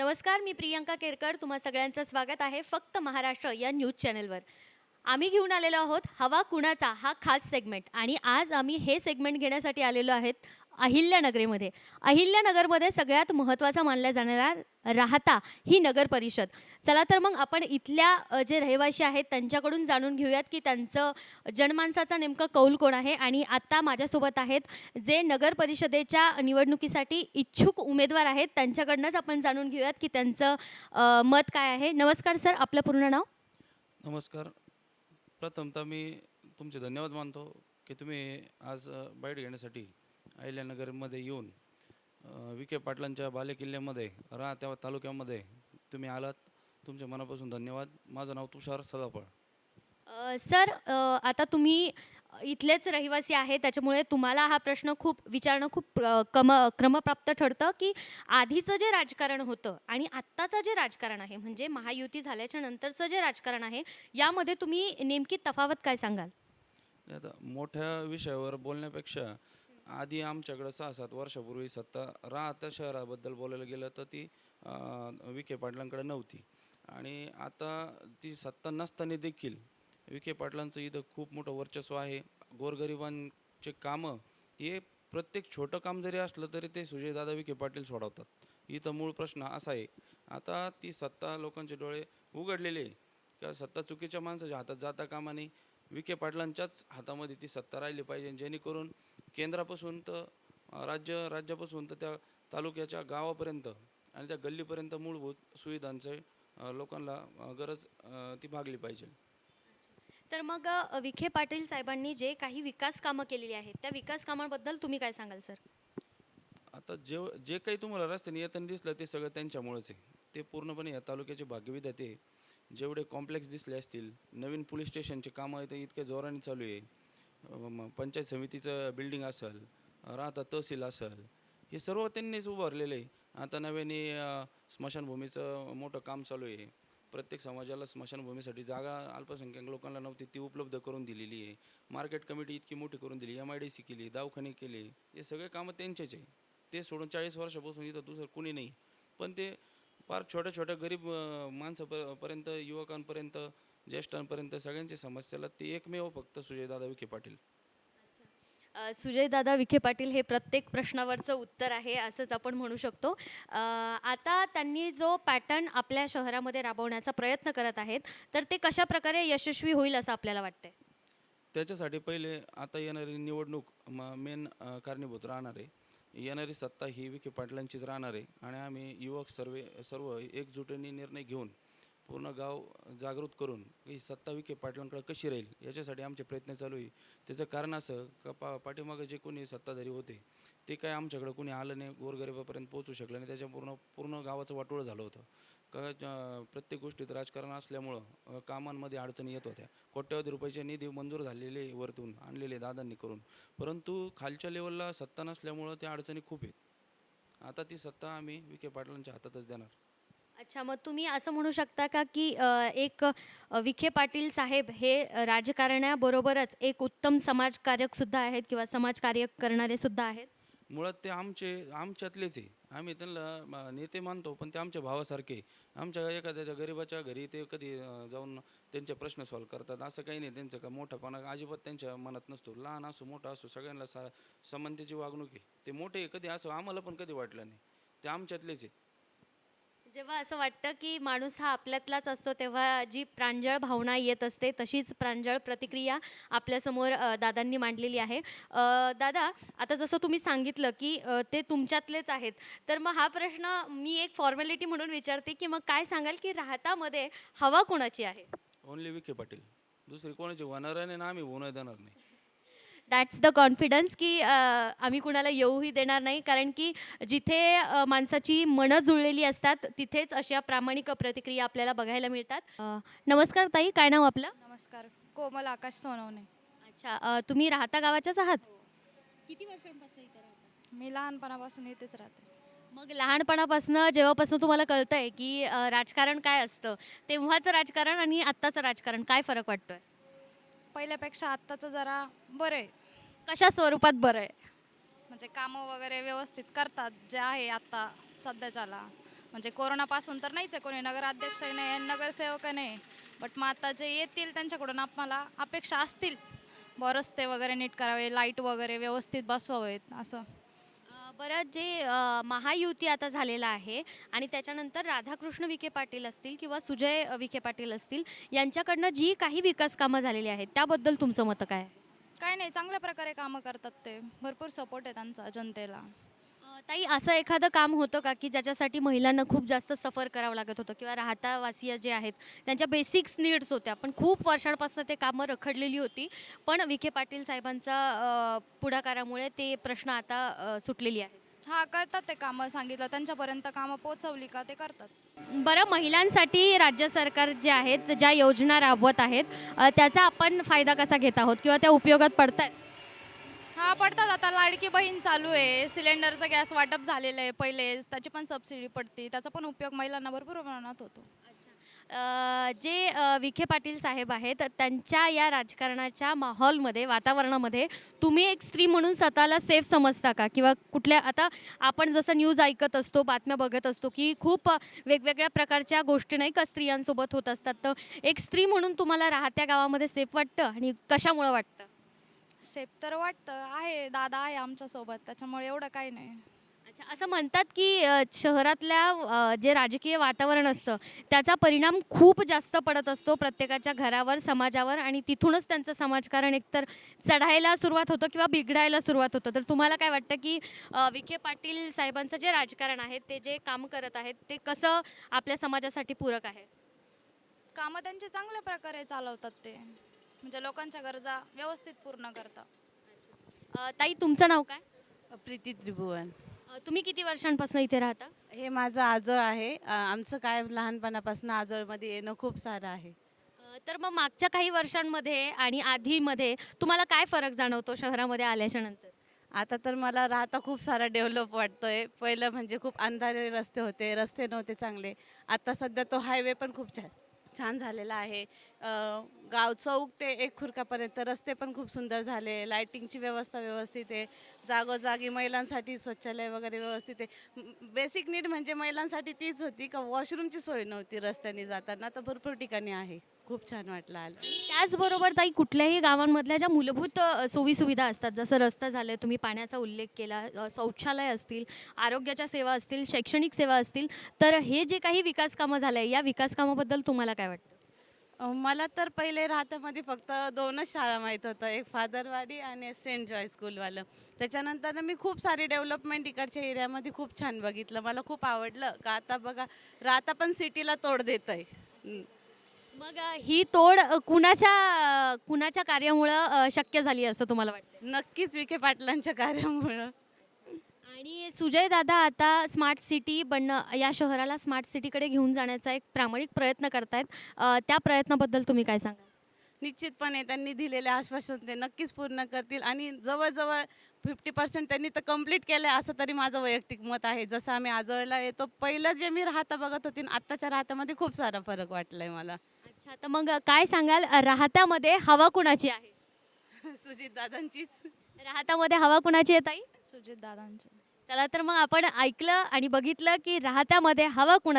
नमस्कार मी प्रियंका केरकर. तुम्हा सगळ्यांचं स्वागत आहे फक्त महाराष्ट्र या न्यूज चॅनलवर. आम्ही घेऊन आलेलो आहोत हवा कुणाचा हा खास सेगमेंट आणि आज आम्ही हे सेगमेंट घेण्यासाठी आलेलो आहेत अहिल्यानगरीमध्ये. अहिल्यानगरमध्ये सगळ्यात महत्त्वाचा मानला जाणारा राहता ही नगर परिषद. चला तर मग आपण इथल्या जे रहिवासी आहेत त्यांच्याकडून जाणून घेऊयात की त्यांचं जनमानसाचा नेमकं कौल कोण आहे आणि आत्ता माझ्यासोबत आहेत जे नगर परिषदेच्या निवडणुकीसाठी इच्छुक उमेदवार आहेत त्यांच्याकडनंच आपण जाणून घेऊयात की त्यांचं मत काय आहे. नमस्कार सर आपलं पूर्ण नाव? नमस्कार. प्रथमतः मी तुमचे धन्यवाद मानतो की तुम्ही आज बाईट घेण्यासाठी अहिल्यानगरमध्ये येऊन विखे पाटलांच्या बालेकिल्ल्यामध्ये राहत्या तालुक्यामध्ये तुम्ही आलात. तुमच्या मनापासून धन्यवाद. माझं नाव तुषार सदाफळ. सर आता तुम्ही इथलेच रहिवासी आहे त्याच्यामुळे तुम्हाला हा प्रश्न खूप विचारणं खूप कम क्रमप्राप्त ठरतं की आधीचं जे राजकारण होतं आणि आत्ताचं जे राजकारण आहे म्हणजे महायुती झाल्याच्या नंतरचं जे राजकारण आहे यामध्ये तुम्ही नेमकी तफावत काय सांगाल? मोठ्या विषयावर बोलण्यापेक्षा आधी आमच्याकडं सहा सात वर्षापूर्वी सत्ता राहता शहराबद्दल बोलायला गेलं तर ती विखे पाटलांकडे नव्हती. आणि आता ती सत्ता नसताना देखील विखे पाटलांचं इथं खूप मोठं वर्चस्व आहे. गोरगरिबांचे कामं हे प्रत्येक छोटं काम जरी असलं तरी ते सुजयदादा विखे पाटील सोडवतात. इथं मूळ प्रश्न असा आहे. आता ती सत्ता लोकांचे डोळे उघडलेले आहे. का सत्ता चुकीच्या माणसाच्या हातात जाता कामा नये? विखे पाटलांच्याच हातामध्ये ती सत्ता राहिली पाहिजे जेणेकरून केंद्रापासून तर राज्य राज्यापासून तर त्या तालुक्याच्या गावापर्यंत आणि त्या गल्लीपर्यंत मूलभूत सुविधांचे लोकांना गरज ती भागली पाहिजे. तर मग विखे पाटील साहेबांनी जे काही विकास कामं केलेली आहेत त्या विकास कामांबद्दल तुम्ही काय सांगाल सर? आता जे जे काही तुम्हाला रस्त्याने येताना दिसलं ते सगळं त्यांच्यामुळेच आहे. ते पूर्णपणे या तालुक्याचे भाग्यविधाते. जेवढे कॉम्प्लेक्स दिसले असतील नवीन पोलीस स्टेशनचे कामं ते इतक्या जोराने चालू आहे. पंचायत समितीचं बिल्डिंग असेल राहता तहसील असेल हे सर्व त्यांनीच उभारलेलं आहे. आता नव्याने स्मशानभूमीचं मोठं काम चालू आहे. प्रत्येक समाजाला स्मशानभूमीसाठी जागा अल्पसंख्याक लोकांना नव्हती ती उपलब्ध करून दिलेली आहे. मार्केट कमिटी इतकी मोठी करून दिली एम आय डी सी केली दवाखाने केले हे सगळे कामं त्यांचेच आहे. ते सोडून चाळीस वर्षापासून इथं दुसरं कुणी नाही. पण ते फार छोट्या छोट्या गरीब माणसापर्यंत युवकांपर्यंत ज्येष्ठांपर्यंत सगळ्यांच्या समस्याला ते एकमेव फक्त सुजयदादा विखे पाटील. अ, सुजयदादा विखे पाटील हे प्रत्येक प्रश्नावरचं उत्तर आहे असंच आपण म्हणू शकतो. अ, आता त्यांनी जो पॅटर्न आपल्या शहरामध्ये राबवण्याचा प्रयत्न करत आहेत तर ते कशा प्रकारे यशस्वी होईल असं आपल्याला वाटतंय? त्याच्यासाठी पहिले आता येणारी निवडणूक मेन कारणीभूत राहणार आहे. येणारी सत्ता ही विखे पाटलांचीच राहणार आहे आणि आम्ही युवक सर्व सर्व एकजुटीने निर्णय घेऊन पूर्ण गाव जागृत करून ही सत्ता विखे पाटलांकडे कशी राहील याच्यासाठी आमचे प्रयत्न चालू आहे. त्याचं कारण असं का पा पाठीमागं जे कोणी सत्ताधारी होते ते काय आमच्याकडे कोणी आलं नाही गोरगरिबापर्यंत पोहोचू शकलं नाही त्याच्या पूर्ण पूर्ण गावाचं वाटोळं झालं होतं. का प्रत्येक गोष्टीत राजकारण असल्यामुळं कामांमध्ये अडचणी येत होत्या. कोट्यवधी रुपयाचे निधी मंजूर झालेले वरतून आणलेले दादांनी करून. परंतु खालच्या लेवलला सत्ता नसल्यामुळं त्या अडचणी खूप आहेत. आता ती सत्ता आम्ही विखे पाटलांच्या हातातच देणार. अच्छा मग तुम्ही असं म्हणू शकता का की अ, एक अ, विखे पाटील साहेब हे अ, राजकारण्याबरोबरच एक उत्तम समाजकार्यक सुद्धा आहेत किंवा समाजकार्य करणारे सुद्धा आहेत? मुळात ते आमचे आमच्यातलेच आहे. आम्ही त्यांना म, नेते मानतो पण ते आमच्या भावासारखे आमच्या एखाद्याच्या गरीबाच्या घरी ते कधी अं, जाऊन त्यांचे प्रश्न सॉल्व्ह करतात. असं काही नाही त्यांचं का मोठापणा अजिबात त्यांच्या मनात नसतो. लहान असो मोठा असो सगळ्यांना सा समानतेची वागणूक आहे. ते मोठे कधी असो आम्हाला पण कधी वाटलं नाही. ते आमच्यातलेच आहे. जेव्हा असं वाटतं की माणूस हा आपल्यातलाच असतो तेव्हा जी प्रांजळ भावना येत असते तशीच प्रांजळ प्रतिक्रिया आपल्यासमोर अ, दादांनी मांडलेली आहे. अ, दादा आता जसं तुम्ही सांगितलं की अ, ते तुमच्यातलेच आहेत तर मग हा प्रश्न मी एक फॉर्मॅलिटी म्हणून विचारते की मग काय सांगाल की राहतामध्ये हवा कोणाची आहे? ओनली विखे पाटील. दुसरी कोणाची होणार नाही ना आम्ही होऊ देणार नाही. दॅट्स द कॉन्फिडन्स की आम्ही कुणाला येऊही देणार नाही. कारण की जिथे माणसाची मनं जुळलेली असतात तिथेच अशा प्रामाणिक प्रतिक्रिया आपल्याला बघायला मिळतात. नमस्कार ताई काय नाव आपलं? नमस्कार कोमल आकाश सोनवणे. अच्छा तुम्ही राहता गावाच्याच आहात? किती वर्षांपासून इथे राहता? मी लहानपणापासून इथेच राहते. मग लहानपणापासून जेव्हापासून तुम्हाला कळतंय की अ, राजकारण काय असतं तेव्हाचं राजकारण आणि आत्ताचं राजकारण काय फरक वाटतोय? पहिल्यापेक्षा आत्ताचं जरा बरं आहे. कशा स्वरूपात बरं आहे? म्हणजे कामं वगैरे व्यवस्थित करतात जे आहे आत्ता सध्याच्याला. म्हणजे कोरोनापासून तर नाहीच आहे कोणी नगराध्यक्षही नाही आणि नाही. बट मग आता जे येतील त्यांच्याकडून आम्हाला अपेक्षा असतील. बुवा रस्ते वगैरे नीट करावे लाइट वगैरे व्यवस्थित बसवावेत असं. बरं जे अ, महायुती आता झालेला आहे आणि त्याच्यानंतर राधाकृष्ण विखे पाटील असतील किंवा सुजय विखे पाटील असतील यांच्याकडनं जी काही विकास कामं झालेली आहेत त्याबद्दल तुमचं मत काय आहे? काय नाही चांगल्या प्रकारे कामं करतात ते. भरपूर सपोर्ट आहे त्यांचा जनतेला. अ, ताई असं एखादं काम होतं का की ज्याच्यासाठी महिलांना खूप जास्त सफर करावं लागत होतं? किंवा राहतावासीय जे आहेत त्यांच्या बेसिक्स नीड्स होत्या. पण खूप वर्षांपासून ते कामं रखडलेली होती. पण विखे पाटील साहेबांचा अ, पुढाकारामुळे ते प्रश्न आता अ, सुटलेली आहे हा करतात ते कामं सांगितलं. त्यांच्यापर्यंत कामं पोचवली का ते करतात. बरं महिलांसाठी राज्य सरकार जे आहेत ज्या योजना राबवत आहेत अ, त्याचा आपण फायदा कसा घेत आहोत किंवा त्या उपयोगात पडत आहेत हा पडतात. आता लाडकी बहीण चालू आहे. सिलेंडरचं गॅस वाटप झालेलं आहे. पहिलेच त्याची पण सबसिडी पडते. त्याचा पण उपयोग महिलांना भरपूर प्रमाणात होतो. जे विखे पाटील साहेब आहेत त्यांच्या या राजकारणाच्या माहोलमध्ये वातावरणामध्ये तुम्ही एक स्त्री म्हणून स्वतःला सेफ समजता का? किंवा कुठल्या आता आपण जसं न्यूज ऐकत असतो बातम्या बघत असतो की खूप वेगवेगळ्या प्रकारच्या गोष्टी नाही का स्त्रियांसोबत होत असतात. तर एक स्त्री म्हणून तुम्हाला राहत्या गावामध्ये सेफ वाटतं आणि कशामुळं वाटतं? सेफ तर वाटतं. आहे दादा आहे आमच्यासोबत. त्याच्यामुळे एवढं काही नाही. अच्छा असं म्हणतात की अ, शहरातल्या अ, जे राजकीय वातावरण असतं त्याचा परिणाम खूप जास्त पडत असतो प्रत्येकाच्या घरावर समाजावर आणि तिथूनच त्यांचं समाजकारण एकतर चढायला सुरुवात होतं किंवा बिघडायला सुरुवात होतं. तर तुम्हाला काय वाटतं की अ, विखे पाटील साहेबांचं जे राजकारण आहे ते जे काम करत आहेत ते कसं आपल्या समाजासाठी पूरक आहे? कामं त्यांचे चांगल्या प्रकारे चालवतात ते. म्हणजे लोकांच्या गरजा व्यवस्थित पूर्ण करतात. अ, ताई तुमचं नाव काय? प्रीती त्रिभुवन. तुम्ही किती वर्षांपासून इथे राहता? हे माझं आजोळ आहे. अ, आमचं काय लहानपणापासून आजोळमध्ये येणं खूप सारं आहे. अ, तर मग मागच्या काही वर्षांमध्ये आणि आधीमध्ये तुम्हाला काय फरक जाणवतो शहरामध्ये आल्याच्यानंतर? आता तर मला राहता खूप सारा डेव्हलप वाटतोय. पहिलं म्हणजे खूप अंधारे रस्ते होते रस्ते नव्हते चांगले. आता सध्या तो हायवे पण खूप छान छान झालेला आहे. अ, गाव चौक ते एक खुर्कापर्यंत रस्ते पण खूप सुंदर झाले. लायटिंगची व्यवस्था व्यवस्थित आहे. जागोजागी महिलांसाठी शौचालय वगैरे व्यवस्थित आहे. बेसिक नीड म्हणजे महिलांसाठी तीच होती का वॉशरूमची सोय नव्हती रस्त्याने जाताना. तर भरपूर ठिकाणी आहे. खूप छान वाटलं आलं. त्याचबरोबर ताई कुठल्याही गावांमधल्या ज्या मूलभूत अ, सोयीसुविधा असतात जसं रस्ता झालं तुम्ही पाण्याचा उल्लेख केला अ, शौचालय असतील आरोग्याच्या सेवा असतील शैक्षणिक सेवा असतील तर हे जे काही विकास कामं झाले या विकास कामाबद्दल तुम्हाला काय वाटतं? मला तर पहिले राहत्यामध्ये फक्त दोनच शाळा माहीत होतं एक फादरवाडी आणि सेंट जॉय स्कूलवालं. त्याच्यानंतर मी खूप सारी डेव्हलपमेंट इकडच्या एरियामध्ये खूप छान बघितलं. मला खूप आवडलं का आता बघा राहता पण सिटीला तोड देत आहे मग ही तोड कुणाच्या कुणाच्या कार्यामुळं शक्य झाली असं तुम्हाला वाटतं नक्कीच विखे पाटलांच्या कार्यामुळं. आणि सुजय दादा आता स्मार्ट सिटी बनणं या शहराला स्मार्ट सिटीकडे घेऊन जाण्याचा एक प्रामाणिक प्रयत्न करतायत. अ, त्या प्रयत्नाबद्दल तुम्ही काय सांगा निश्चितपणे त्यांनी दिलेले आश्वासन ते नक्कीच पूर्ण करतील आणि जवळजवळ फिफ्टी पर्सेंट त्यांनी तर कंप्लीट केलं आहे असं तरी माझं वैयक्तिक मत आहे. जसं आम्ही आजोळला येतो पहिलं जे मी राहता बघत होती आणि आत्ताच्या राहत्यामध्ये खूप सारा फरक वाटला आहे मला. अच्छा तर मग काय सांगाल? अ, राहत्यामध्ये हवा कुणाची आहे? सुजित दादांचीच. राहत्यामध्ये हवा कुणाची आहे ताई? सुजित दादांचे. चला तर मग आपण ऐकलं आणि बघितलं की राहत्यामध्ये हवा कुणाची?